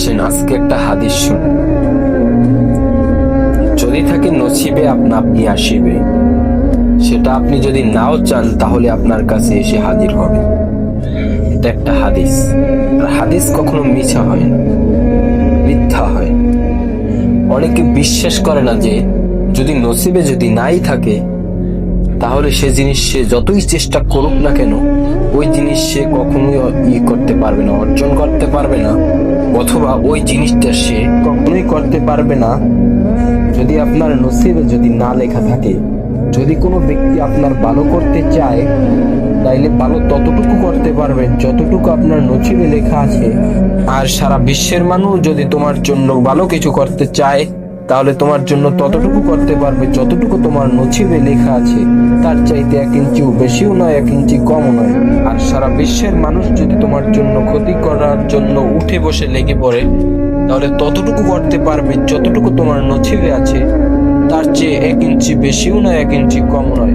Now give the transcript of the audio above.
আসেন, আজকে একটা হাদিস শুন যদি থাকে নসিবে আপনা আপনি আসিবে। সেটা আপনি যদি নাও চান, তাহলে আপনার কাছে এসে হাজির হবে। এটা একটা হাদিস। আর হাদিস কখনো মিছা হয় না, মিথ্যা হয়। অনেকে বিশ্বাস করে না যে, যদি নসিবে যদি নাই থাকে তাহলে সে জিনিস সে যতই চেষ্টা করুক না কেন, ওই জিনিস সে কখনোই ই করতে পারবে না, অর্জন করতে পারবে না, অথবা ওই জিনিসটা সে কখনোই করতে পারবে না। যদি আপনার নসিবে যদি না লেখা থাকে, যদি কোনো ব্যক্তি আপনার ভালো করতে চায়, তাইলে ভালো ততটুকু করতে পারবে যতটুকু আপনার নসিবে লেখা আছে। আর সারা বিশ্বের মানুষ যদি তোমার জন্য ভালো কিছু করতে চায় তাহলে তোমার জন্য ততটুকু করতে পারবে যতটুকু তোমার নছিবে লেখা আছে। তার চাইতে এক ইঞ্চিও বেশিও নয়, এক ইঞ্চি কমও নয়। আর সারা বিশ্বের মানুষ যদি তোমার জন্য ক্ষতি করার জন্য উঠে বসে লেগে পড়ে, তাহলে ততটুকু করতে পারবে যতটুকু তোমার নছিবে আছে। তার চেয়ে এক ইঞ্চি বেশিও নয়, এক ইঞ্চি কম নয়।